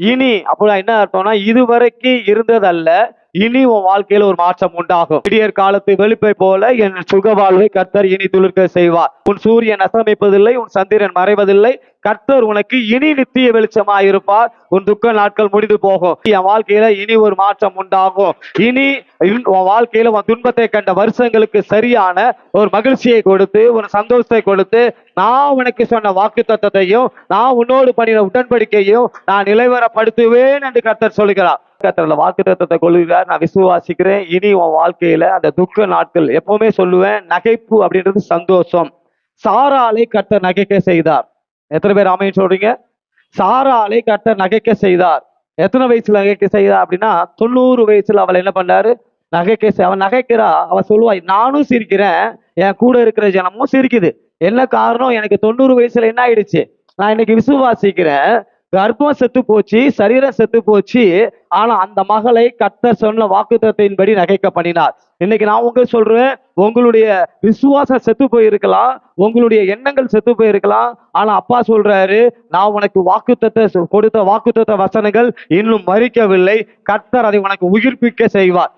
இனி அப்படின்னா என்ன அர்த்தம்னா இதுவரைக்கும் இருந்ததல்ல. இனி உன் வாழ்க்கையில ஒரு மாற்றம் உண்டாகும். விடியற் காலத்து வெளிப்பை போல என் சுக வாழ்வை கர்த்தர் இனி துளிர்க்க செய்வார். உன் சூரியன் அசமைப்பதில்லை உன் சந்திரன் மறைவதில்லை. கர்த்தர் உனக்கு இனி நித்திய வெளிச்சமாய் இருப்பார் உன் துக்க நாட்கள் முடிந்து போகும். என் வாழ்க்கையில இனி ஒரு மாற்றம் உண்டாகும். இனி இன்- உன் வாழ்க்கையில உன் துன்பத்தை கண்ட வருஷங்களுக்கு சரியான ஒரு மகிழ்ச்சியை கொடுத்து ஒரு சந்தோஷத்தை கொடுத்து நான் உனக்கு சொன்ன வாக்கு தத்தத்தையும் நான் உன்னோடு பண்ணின உடன்படிக்கையும் நான் நிலைவரப்படுத்துவேன் என்று கர்த்தர் சொல்கிறார். கர்த்தர்ல வாக்கு தத்தத்தை கொள்கிறார். நான் விசுவாசிக்கிறேன். இனி உன் வாழ்க்கையில அந்த துக்க நாட்கள் எப்பவுமே சொல்லுவேன். நகைப்பு அப்படின்றது சந்தோஷம். சாராலை கர்த்தர் நகைக்க செய்தார். எத்தனை பேர் அமைன்னு சொல்றீங்க? சாராலை கர்த்தர் நகைக்க செய்தார். எத்தனை வயசுல நகைக்க செய்தார் அப்படின்னா தொண்ணூறு வயசுல அவள் என்ன பண்ணாரு? நகைக்க செய்- அவன் நகைக்கிறா. அவ சொல்லுவா நானும் சிரிக்கிறேன். என் கூட இருக்கிற ஜனமும் சிரிக்குது. என்ன காரணம்? எனக்கு தொண்ணூறு வயசுல என்ன ஆயிடுச்சு? நான் இன்னைக்கு விசுவாசிக்கிறேன். கர்ப்பம் செத்து போச்சு சரீரம் செத்து போச்சு ஆனா அந்த மகளை கர்த்தர் சொன்ன வாக்குத்தத்தின்படி நகைக்க பண்ணினார். இன்னைக்கு நான் உங்க சொல்றேன் உங்களுடைய விசுவாசம் செத்து போயிருக்கலாம் உங்களுடைய எண்ணங்கள் செத்து போயிருக்கலாம் ஆனா அப்பா சொல்றாரு நான் உனக்கு வாக்குத்தத்தை கொடுத்த வாக்குத்தத்த வசனங்கள் இன்னும் மறிக்கவில்லை கர்த்தர் அதை உனக்கு உயிர்ப்பிக்க செய்வார்.